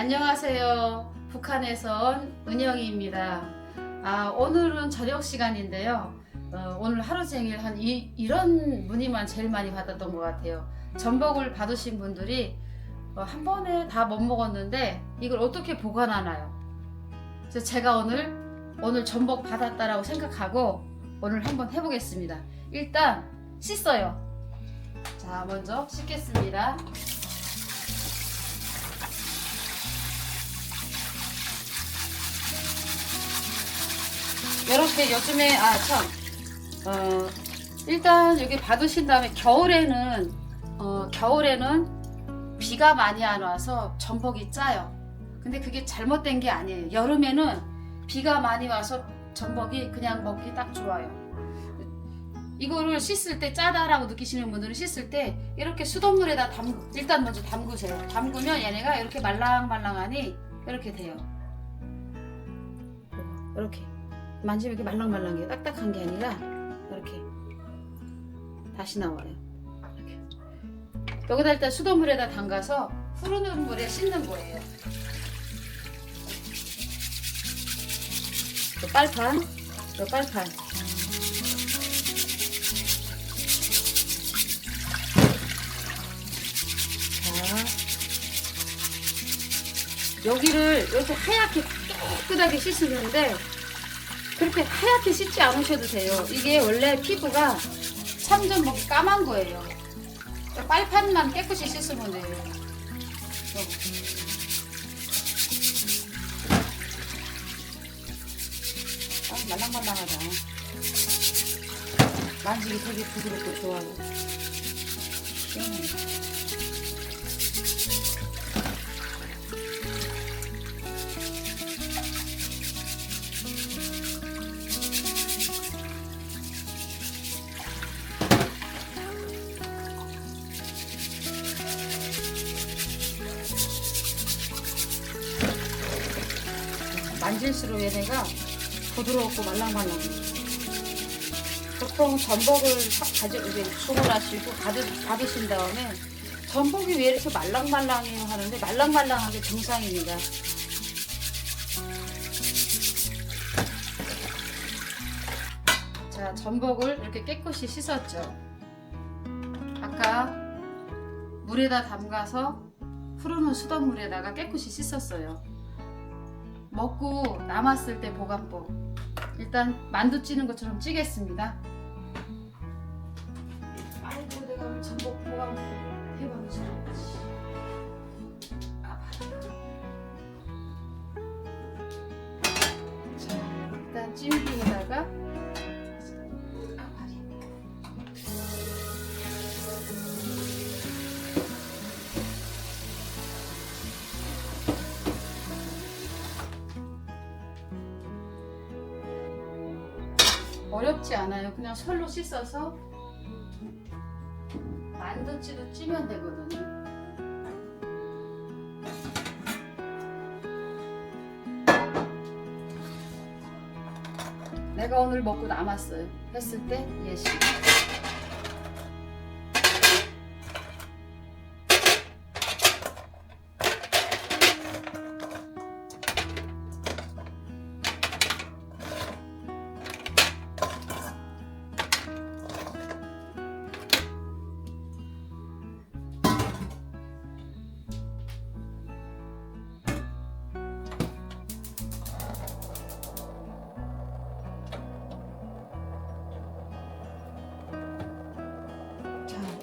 안녕하세요. 북한에서 온 은영이입니다. 아, 오늘은 저녁 시간인데요. 어, 오늘 하루 종일 한 이, 이런 문의만 제일 많이 받았던 것 같아요. 전복을 받으신 분들이 어, 한 번에 다 못 먹었는데 이걸 어떻게 보관하나요? 그래서 제가 오늘 오늘 전복 받았다라고 생각하고 오늘 한번 해보겠습니다. 일단 씻어요. 자, 먼저 씻겠습니다. 이렇게 요즘에 아참 어, 일단 여기 받으신 다음에 겨울에는 어, 겨울에는 비가 많이 안 와서 전복이 짜요. 근데 그게 잘못된 게 아니에요. 여름에는 비가 많이 와서 전복이 그냥 먹기 딱 좋아요. 이거를 씻을 때 짜다라고 느끼시는 분들은 씻을 때 이렇게 수돗물에다 담 일단 먼저 담그세요. 담그면 얘네가 이렇게 말랑말랑하니 이렇게 돼요. 이렇게 만지면 이렇게 말랑말랑해요. 딱딱한 게 아니라 이렇게 다시 나와요. 이렇게. 여기다 일단 수돗물에다 담가서 흐르는 물에 씻는 거예요. 요 빨판, 요 빨판. 자, 여기를 이렇게 하얗게 깨끗하게 씻으는데 그렇게 하얗게 씻지 않으셔도 돼요. 이게 원래 피부가 참전복이 까만 거예요. 그러니까 빨판만 깨끗이 씻으면 돼요. 여기. 아, 말랑말랑하다. 만지기 되게 부드럽고 좋아요. 시 만질수록 얘네가 부드럽고 말랑말랑해. 보통 전복을 사- 가져 이제 주문 하시고 받으, 받으신 다음에 전복이 왜 이렇게 말랑말랑해요 하는데 말랑말랑하게 정상입니다. 자, 전복을 이렇게 깨끗이 씻었죠. 아까 물에다 담가서 흐르는 수돗물에다가 깨끗이 씻었어요. 먹고 남았을 때 보관법. 일단 만두 찌는 것처럼 찌겠습니다. 아이고 내가 전복 보관 해 어렵지 않아요. 그냥 솔로 씻어서 만두찌도 찌면 되거든요. 내가 오늘 먹고 남았어요. 했을 때 예시.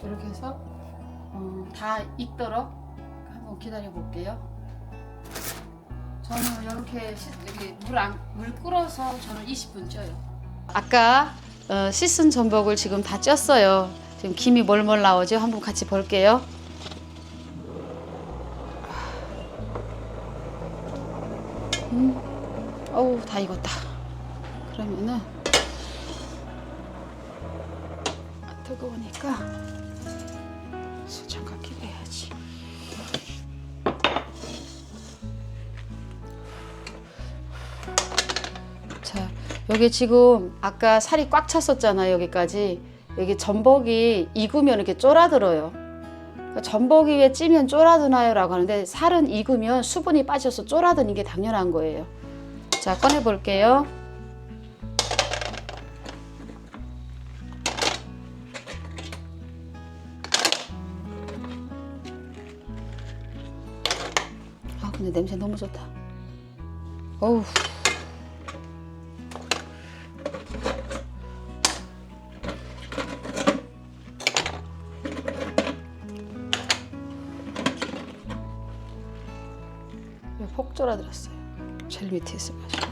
이렇게 해서 어, 다 익도록 한번 기다려 볼게요. 저는 이렇게 씻, 여기 물, 안, 물 끓어서 저는 20분 쪄요. 아까 어, 씻은 전복을 지금 다 쪘어요. 지금 김이 멀멀 나오죠? 한번 같이 볼게요. 음, 어우 다 익었다. 그러면은 아, 뜨거우니까 수정각 끼워야지. 자, 여기 지금 아까 살이 꽉 찼었잖아요, 여기까지. 여기 전복이 익으면 이렇게 쫄아들어요. 전복이 왜 찌면 쫄아드나요 라고 하는데 살은 익으면 수분이 빠져서 쫄아드는 게 당연한 거예요. 자 꺼내 볼게요. 냄새 너무 좋다. 어우. 폭 쫄아들었어요. 제일 밑에 있어가지고.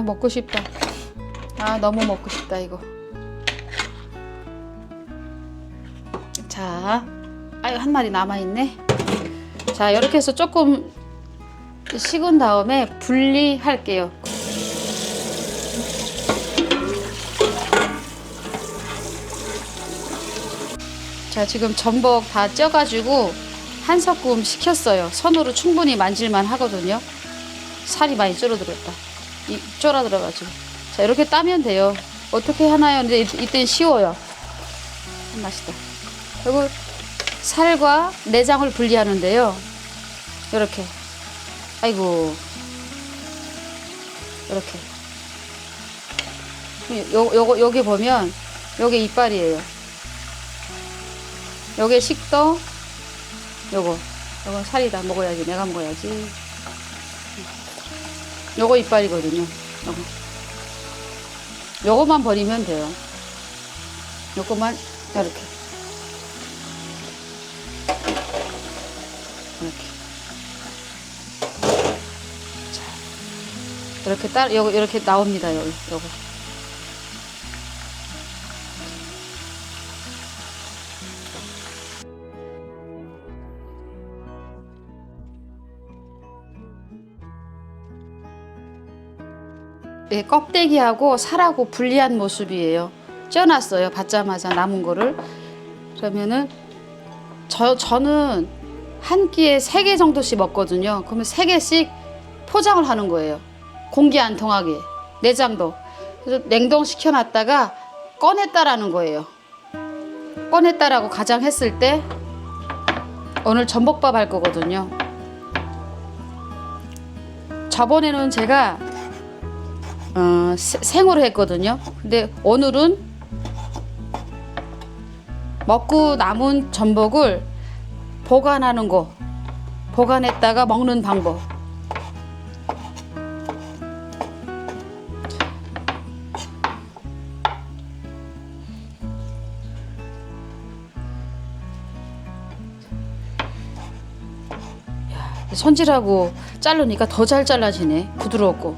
아 먹고 싶다. 아 너무 먹고 싶다 이거. 자, 아유 한 마리 남아 있네. 자 이렇게 해서 조금 식은 다음에 분리할게요. 자 지금 전복 다 쪄가지고 한 섞음 식혔어요. 손으로 충분히 만질만 하거든요. 살이 많이 줄어들었다. 이 쫄아 들어가지고. 자 이렇게 따면 돼요. 어떻게 하나요? 근데 이- 이땐 쉬워요. 음, 맛있다. 그리고 살과 내장을 분리하는데요. 이렇게. 아이고. 이렇게. 요, 요거, 여기 보면, 요게 이빨이에요. 요게 식도, 요거. 요거 살이다. 먹어야지. 내가 먹어야지. 요거 이빨이거든요. 요거. 요거만 버리면 돼요. 요거만, 이렇게. 이렇게. 이렇게 따 요거 이렇게 나옵니다 여기 요거 예, 껍데기하고 살하고 분리한 모습이에요. 쪄놨어요 받자마자 남은 거를. 그러면은 저 저는 한 끼에 세 개 정도씩 먹거든요. 그러면 세 개씩 포장을 하는 거예요. 공기 안 통하게. 내장도 그래서 냉동시켜 놨다가 꺼냈다라는 거예요. 꺼냈다라고 가장했을 때 오늘 전복밥 할 거거든요. 저번에는 제가 어, 세- 생으로 했거든요. 근데 오늘은 먹고 남은 전복을 보관하는 거 보관했다가 먹는 방법. 손질하고 자르니까 더 잘 잘라지네. 부드럽고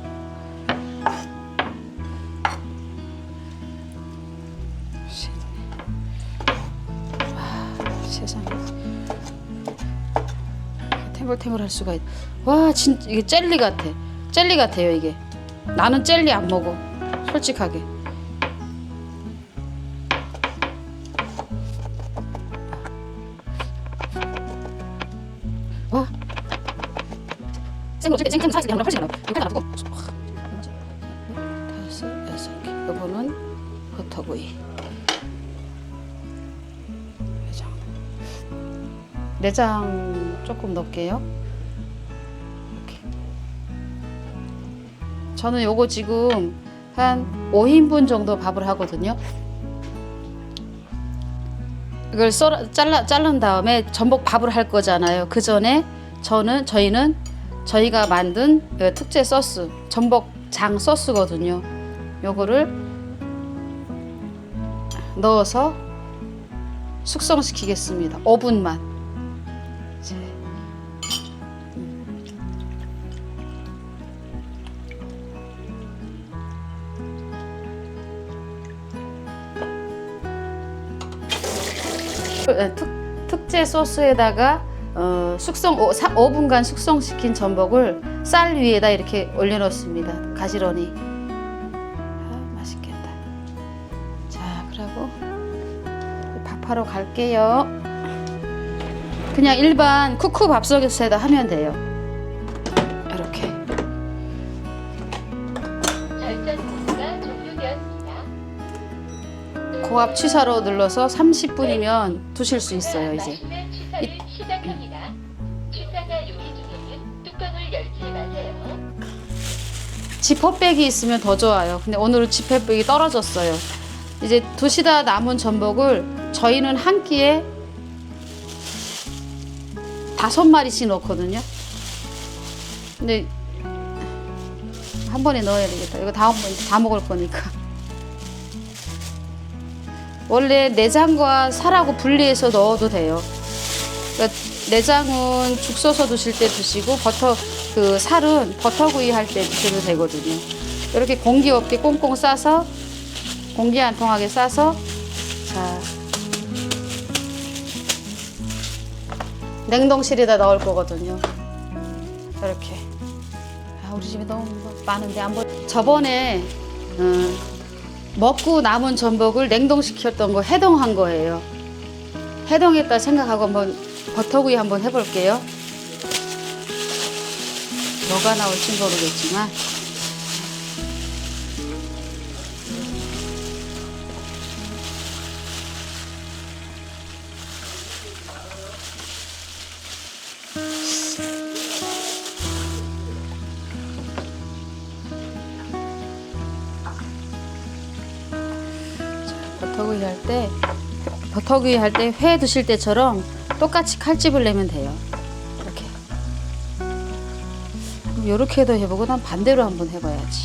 탱글탱글 할 수가 있... 와 진짜 이게 젤리 같아 젤리 같아요 이게 나는 젤리 안 먹어 솔직하게 와 생으로 훨씬 나요. 이거 하나 고 다섯 여섯 개. 요거는 버터구이. 내장. 내장 조금 넣을게요. 이렇게. 저는 요거 지금 한 5인분 정도 밥을 하거든요. 이걸 썰어 잘라 자른 다음에 전복 밥을 할 거잖아요. 그 전에 저는 저희는 저희가 만든 그 특제 소스 전복장 소스거든요. 요거를 넣어서 숙성시키겠습니다. 5분만. 특, 특제 소스에다가 어, 숙성 5, 5분간 숙성시킨 전복을 쌀 위에다 이렇게 올려놓습니다. 가지런히. 아, 맛있겠다. 자, 그리고 밥하러 갈게요. 그냥 일반 쿠쿠 밥솥에다 하면 돼요. 고압 취사로 눌러서 30분이면 두실 수 있어요, 이제. 취사를 시작합니다. 취사가 요리 중에는 뚜껑을 열지 마세요. 지퍼백이 있으면 더 좋아요. 근데 오늘은 지퍼백이 떨어졌어요. 이제 두시다 남은 전복을 저희는 한 끼에 다섯 마리씩 넣거든요. 근데 한 번에 넣어야 되겠다. 이거 다음번에 다 먹을 거니까. 원래 내장과 살하고 분리해서 넣어도 돼요. 그러니까 내장은 죽 써서 드실 때 드시고 버터 그 살은 버터구이 할 때 드셔도 되거든요. 이렇게 공기 없게 꽁꽁 싸서 공기 안 통하게 싸서 자 냉동실에다 넣을 거거든요. 이렇게 아 우리 집에 너무 많은데 한번 저번에 음, 먹고 남은 전복을 냉동시켰던 거 해동한 거예요. 해동했다 생각하고 한번 버터구이 한번 해볼게요. 뭐가 나올지 모르겠지만 버터구이 할때 회 드실 때처럼 똑같이 칼집을 내면 돼요. 이렇게. 이렇게 해도 해보고 난 반대로 한번 해봐야지.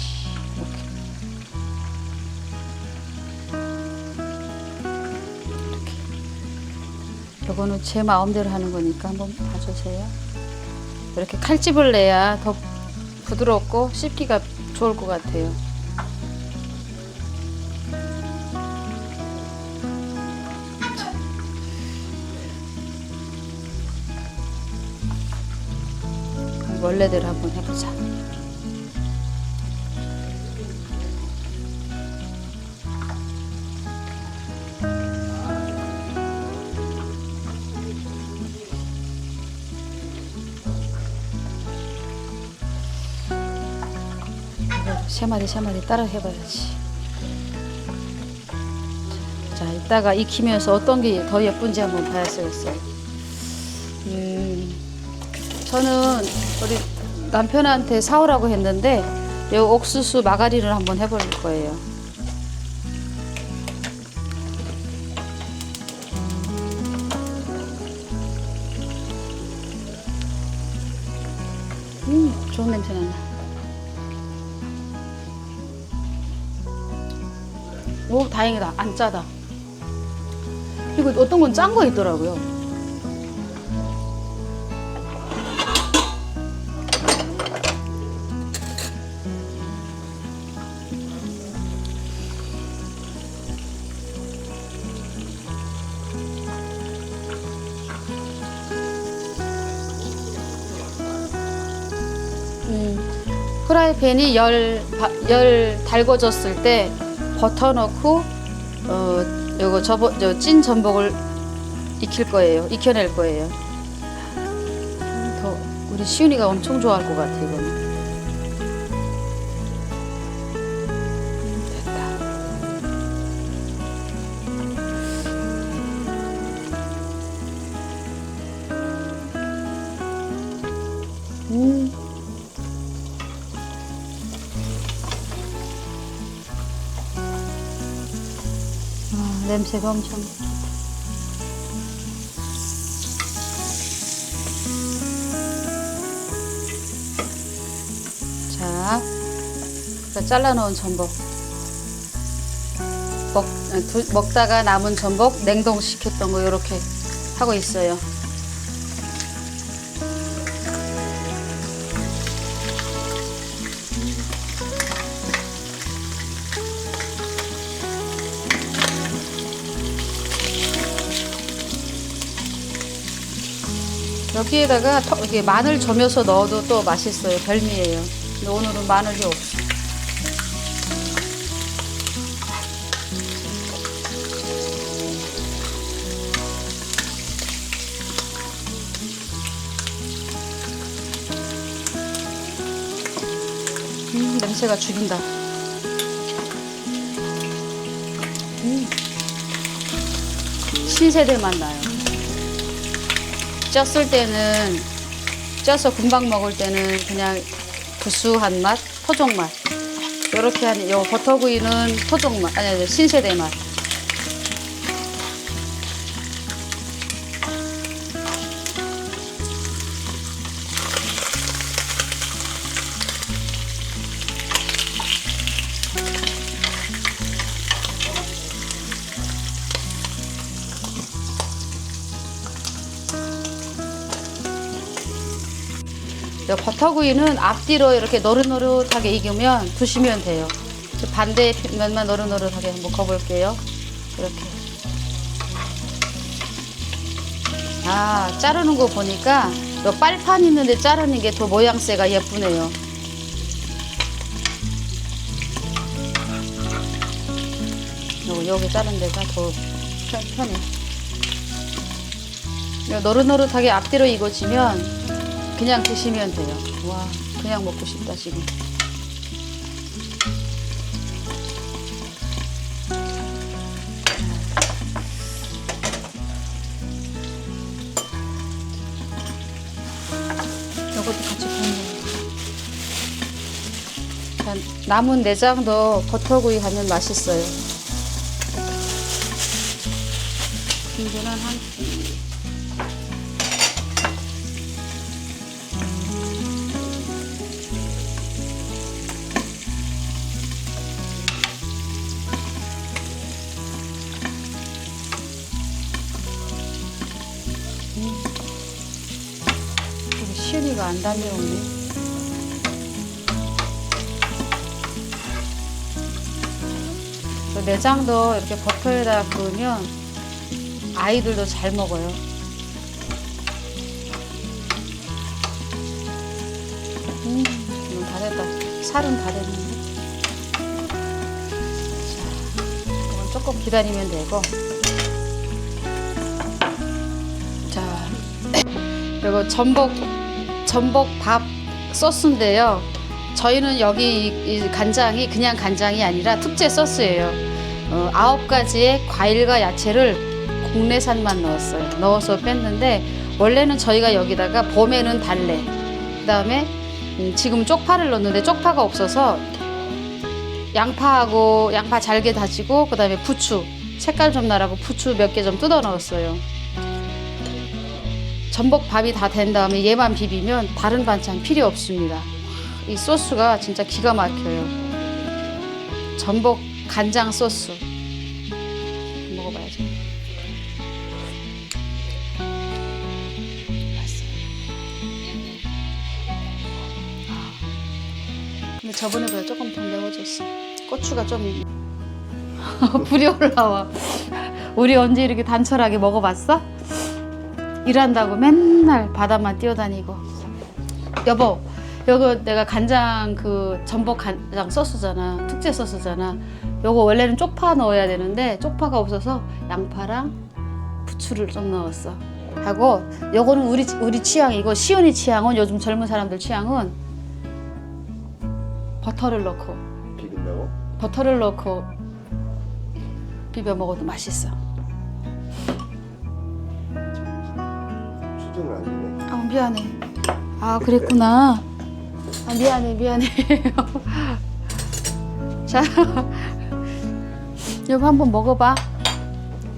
요거는 제 마음대로 하는 거니까 한번 봐주세요. 이렇게 칼집을 내야 더 부드럽고 씹기가 좋을 것 같아요. 원래대로 한번 해보자. 세 마리 세 마리 따라 해봐야지. 자, 이따가 익히면서 어떤 게 더 예쁜지 한번 봐야겠어요. 음. 저는 우리 남편한테 사오라고 했는데 이 옥수수 마가린을 한번 해볼 거예요. 음, 좋은 냄새 난다. 오, 다행이다. 안 짜다. 이거 어떤 건 짠 거 있더라고요. 프라이팬이 열, 바- 열 달궈졌을 때 버터 넣고 어 요거 저버 저 찐 전복을 익힐 거예요. 익혀낼 거예요. 음, 더 우리 시윤이가 엄청 좋아할 것 같아 이거 냄새가 엄청. 자, 그 잘라놓은 전복. 먹, 아, 두, 먹다가 남은 전복 냉동시켰던 거 이렇게 하고 있어요. 여기에다가 터, 이렇게 마늘 조여서 넣어도 또 맛있어요. 별미예요. 근데 오늘은 마늘이 없어. 음, 냄새가 죽인다. 음. 신세대 맛나요. 쪘을 때는 쪄서 금방 먹을 때는 그냥 구수한 맛, 토종 맛. 이렇게 한, 요 버터구이는 토종 맛, 아니, 신세대 맛. 버터구이는 앞뒤로 이렇게 노릇노릇하게 익으면 드시면 돼요. 저 반대 면만 노릇노릇하게 한번 거볼게요. 이렇게. 아, 자르는 거 보니까 요 빨판 있는데 자르는 게 더 모양새가 예쁘네요. 요, 여기 자른 데가 더 편, 편해. 요 노릇노릇하게 앞뒤로 익어지면 그냥 드시면 돼요. 와, 그냥 먹고 싶다, 지금. 이것도 같이 굽는 자, 남은 내장도 버터구이 하면 맛있어요. 김치는 한 우리 시은이가 안. 그 내장도 이렇게 버터에다 구우면 아이들도 잘 먹어요. 음, 이건 다 됐다. 살은 다 됐는데. 자, 조금 기다리면 되고. 자, 그리고 전복 전복 밥 소스인데요. 저희는 여기 간장이 그냥 간장이 아니라 특제 소스예요. 어, 아홉 가지의 과일과 야채를 국내산만 넣었어요. 넣어서 뺐는데 원래는 저희가 여기다가 봄에는 달래, 그다음에 음, 지금 쪽파를 넣는데 쪽파가 없어서 양파하고 양파 잘게 다지고 그다음에 부추 색깔 좀 나라고 부추 몇 개 좀 뜯어 넣었어요. 전복 밥이 다 된 다음에 얘만 비비면 다른 반찬 필요 없습니다. 이 소스가 진짜 기가 막혀요. 전복 간장 소스. 먹어봐야지. 맛있어요. 아. 근데 저번에보다 조금 더 매워졌어. 고추가 좀 불이 올라와. 우리 언제 이렇게 단촐하게 먹어봤어? 일한다고 맨날 바다만 뛰어다니고. 여보 요거 내가 간장 그 전복 간장 소스잖아. 특제 소스잖아. 요거 원래는 쪽파 넣어야 되는데 쪽파가 없어서 양파랑 부추를 좀 넣었어. 하고 요거는 우리 우리 취향 이거 시온이 취향은 요즘 젊은 사람들 취향은 버터를 넣고 비빈다고? 버터를 넣고 비벼 먹어도 맛있어 아니네. 아 미안해. 아 그랬구나. 아 미안해 미안해. 자, 요거 한번 먹어봐.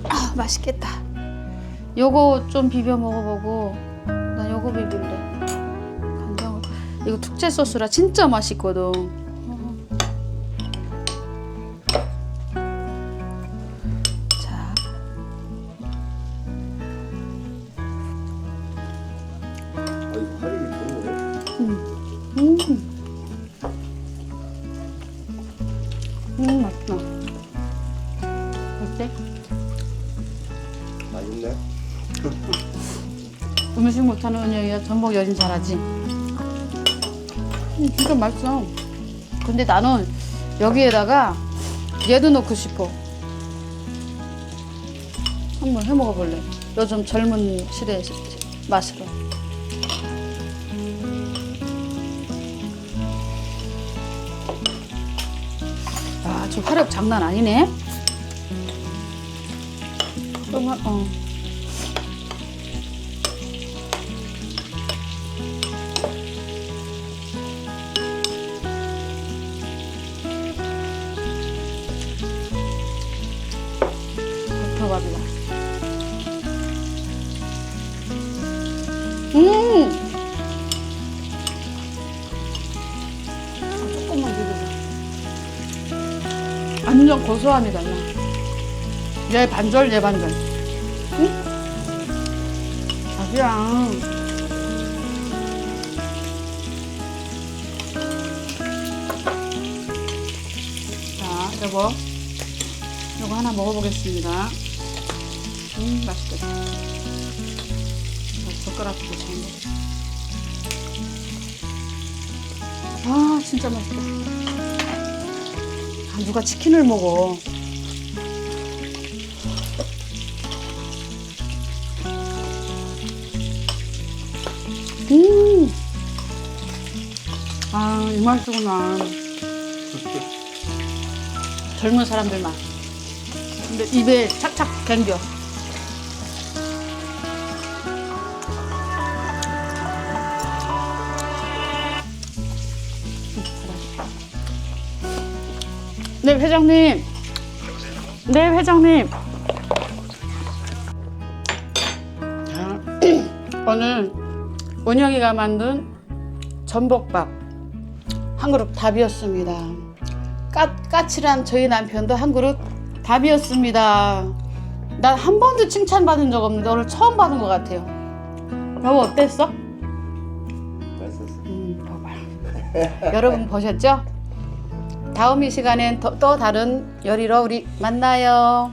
아 맛있겠다. 요거 좀 비벼 먹어보고 나 요거 비빌래. 간장을 이거 특제 소스라 진짜 맛있거든. 음. 음, 맛있다. 어때? 맛있네. 음식 못하는 은영이가 전복 여진 잘하지? 음, 진짜 맛있어. 근데 나는 여기에다가 얘도 넣고 싶어. 한번 해 먹어볼래. 요즘 젊은 시대 맛으로. 장난 아니네. 그러면 어. 고소합니다. 그냥. 얘 반절, 얘 반절. 응? 자기야. 자, 여보. 이거 하나 먹어보겠습니다. 음, 맛있겠다. 젓가락도 잘 먹어. 아, 진짜 맛있다. 아, 누가 치킨을 먹어. 음. 아, 이 맛이구나. 젊은 사람들 맛. 근데 입에 착착 견뎌. 네, 회장님. 네, 회장님. 자, 오늘 은영이가 만든 전복밥 한 그릇 답이었습니다. 까, 까칠한 저희 남편도 한 그릇 답이었습니다. 난 한 번도 칭찬받은 적 없는데 오늘 처음 받은 것 같아요. 여보 어땠어? 맛있었어. 음, 봐봐요. 여러분 보셨죠? 다음 이 시간엔 더- 또 다른 요리로 우리 만나요.